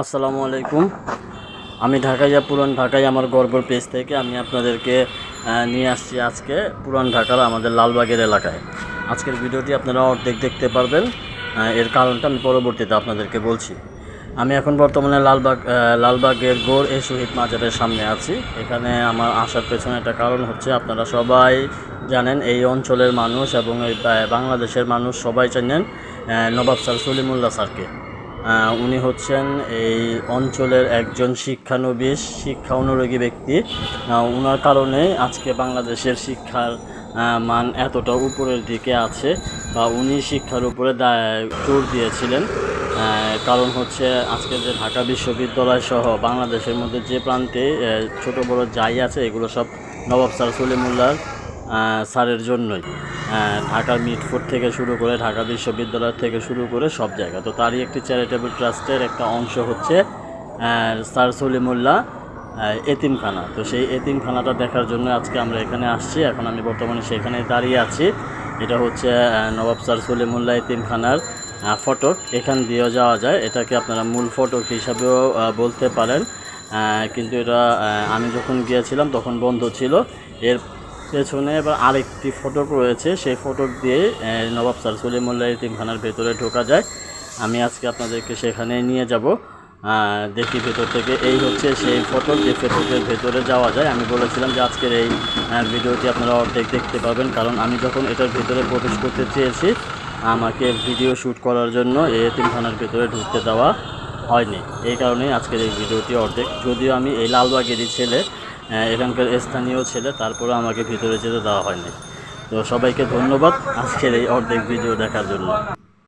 আসসালামু আলাইকুম। আমি ঢাকাইয়া পুরান ঢাকায় আমার গর্বর পেজ থেকে। আমি আপনাদেরকে নিয়ে আসছি আজকে পুরান ঢাকার আমাদের লালবাগের এলাকায়। আজকের ভিডিওটি আপনারা অর্ধেক দেখতে পারবেন। এর কারণটা আমি পরবর্তীতে আপনাদেরকে বলছি। আমি এখন বর্তমানে লালবাগ লালবাগের গোর এ শহীদ মাজারের সামনে আছি। এখানে আমার আসার পেছনে একটা কারণ হচ্ছে আপনারা সবাই জানেন, এই অঞ্চলের মানুষ এবং এই বাংলাদেশের মানুষ সবাই জানেন নবাব স্যার সলিমুল্লাহ স্যারকে। উনি হচ্ছেন এই অঞ্চলের একজন শিক্ষানবিশ শিক্ষা অনুরাগী ব্যক্তি। ওনার কারণে আজকে বাংলাদেশের শিক্ষার মান এতটা উপরের দিকে আছে বা উনি শিক্ষার উপরে জোর দিয়েছিলেন। কারণ হচ্ছে আজকে যে ঢাকা বিশ্ববিদ্যালয় সহ বাংলাদেশের মধ্যে যে প্রান্তে ছোট বড় যাই আছে এগুলো সব নবাব স্যার সলিমুল্লাহর আহ, স্যারের জন্যই। আহ, ঢাকার মিটফোর্ড থেকে শুরু করে ঢাকা বিশ্ববিদ্যালয় থেকে শুরু করে সব জায়গা। তো তারই একটি চ্যারিটেবল ট্রাস্টের একটা অংশ হচ্ছে স্যার সলিমুল্লাহ এতিমখানা। তো সেই এতিমখানাটা দেখার জন্য আজকে আমরা এখানে আসছি। এখন আমি বর্তমানে সেখানে দাঁড়িয়ে আছি। এটা হচ্ছে নবাব স্যার সলিমুল্লাহ এতিমখানার ফটক এখান দিয়েও যাওয়া যায়। এটাকে আপনারা মূল ফটক হিসাবেও বলতে পারেন। কিন্তু এটা আমি যখন গিয়েছিলাম তখন বন্ধ ছিল। এর পেছনে এবার আরেকটি ফটক রয়েছে। সেই ফটক দিয়ে নবাব স্যার সলিমুল্লাহ এতিমখানার ভেতরে ঢোকা যায়। আমি আজকে আপনাদেরকে সেখানে নিয়ে যাব। দেখি ভেতর থেকে এই হচ্ছে সেই ফটক যে ফটকের ভেতরে যাওয়া যায়। আমি বলেছিলাম যে আজকের এই ভিডিওটি আপনারা অর্ধেক দেখতে পাবেন। কারণ আমি যখন এটার ভেতরে প্রবেশ করতে চেয়েছি, আমাকে ভিডিও শ্যুট করার জন্য এই এতিমখানার ভেতরে ঢুকতে দেওয়া হয়নি। এই কারণেই আজকের এই ভিডিওটি অর্ধেক। যদিও আমি এই লালবাগেরই ছেলে এখানকার স্থানীয় ছেলে তারপরে আমাকে ভিতরে যেতে দেওয়া হয়নি। তো সবাইকে ধন্যবাদ আজকের এই অর্ধেক ভিডিও দেখার জন্য।